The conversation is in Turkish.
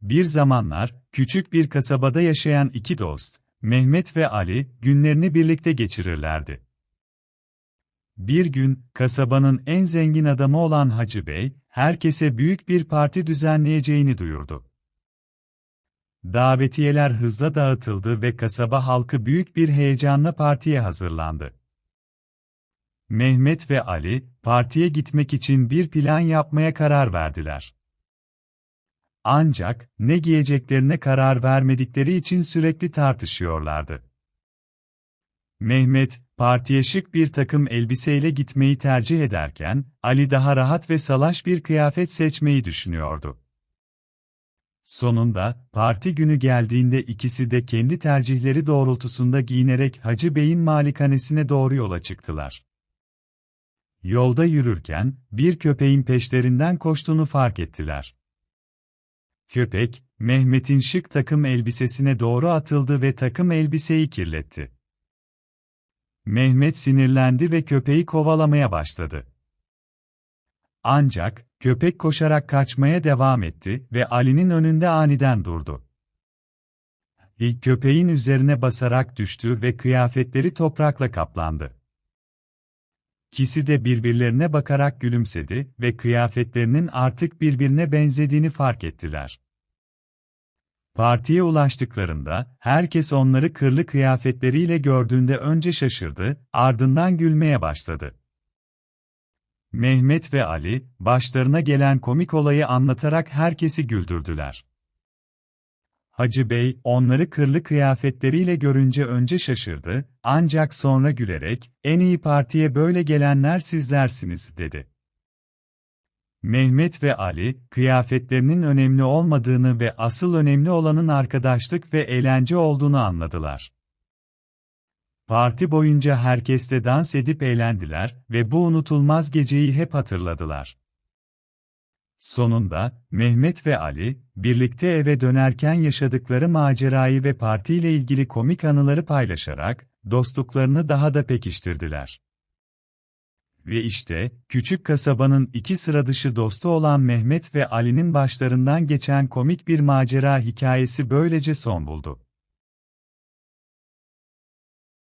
Bir zamanlar, küçük bir kasabada yaşayan iki dost, Mehmet ve Ali, günlerini birlikte geçirirlerdi. Bir gün, kasabanın en zengin adamı olan Hacı Bey, herkese büyük bir parti düzenleyeceğini duyurdu. Davetiyeler hızla dağıtıldı ve kasaba halkı büyük bir heyecanla partiye hazırlandı. Mehmet ve Ali, partiye gitmek için bir plan yapmaya karar verdiler. Ancak, ne giyeceklerine karar vermedikleri için sürekli tartışıyorlardı. Mehmet, partiye şık bir takım elbiseyle gitmeyi tercih ederken, Ali daha rahat ve salaş bir kıyafet seçmeyi düşünüyordu. Sonunda, parti günü geldiğinde ikisi de kendi tercihleri doğrultusunda giyinerek Hacı Bey'in malikanesine doğru yola çıktılar. Yolda yürürken, bir köpeğin peşlerinden koştuğunu fark ettiler. Köpek, Mehmet'in şık takım elbisesine doğru atıldı ve takım elbiseyi kirletti. Mehmet sinirlendi ve köpeği kovalamaya başladı. Ancak, köpek koşarak kaçmaya devam etti ve Ali'nin önünde aniden durdu. İlk köpeğin üzerine basarak düştü ve kıyafetleri toprakla kaplandı. İkisi de birbirlerine bakarak gülümsedi ve kıyafetlerinin artık birbirine benzediğini fark ettiler. Partiye ulaştıklarında, herkes onları kırlı kıyafetleriyle gördüğünde önce şaşırdı, ardından gülmeye başladı. Mehmet ve Ali, başlarına gelen komik olayı anlatarak herkesi güldürdüler. Hacı Bey, onları kırlı kıyafetleriyle görünce önce şaşırdı, ancak sonra gülerek, en iyi partiye böyle gelenler sizlersiniz, dedi. Mehmet ve Ali, kıyafetlerinin önemli olmadığını ve asıl önemli olanın arkadaşlık ve eğlence olduğunu anladılar. Parti boyunca herkesle dans edip eğlendiler ve bu unutulmaz geceyi hep hatırladılar. Sonunda, Mehmet ve Ali, birlikte eve dönerken yaşadıkları macerayı ve partiyle ilgili komik anıları paylaşarak, dostluklarını daha da pekiştirdiler. Ve işte, küçük kasabanın iki sıra dışı dostu olan Mehmet ve Ali'nin başlarından geçen komik bir macera hikayesi böylece son buldu.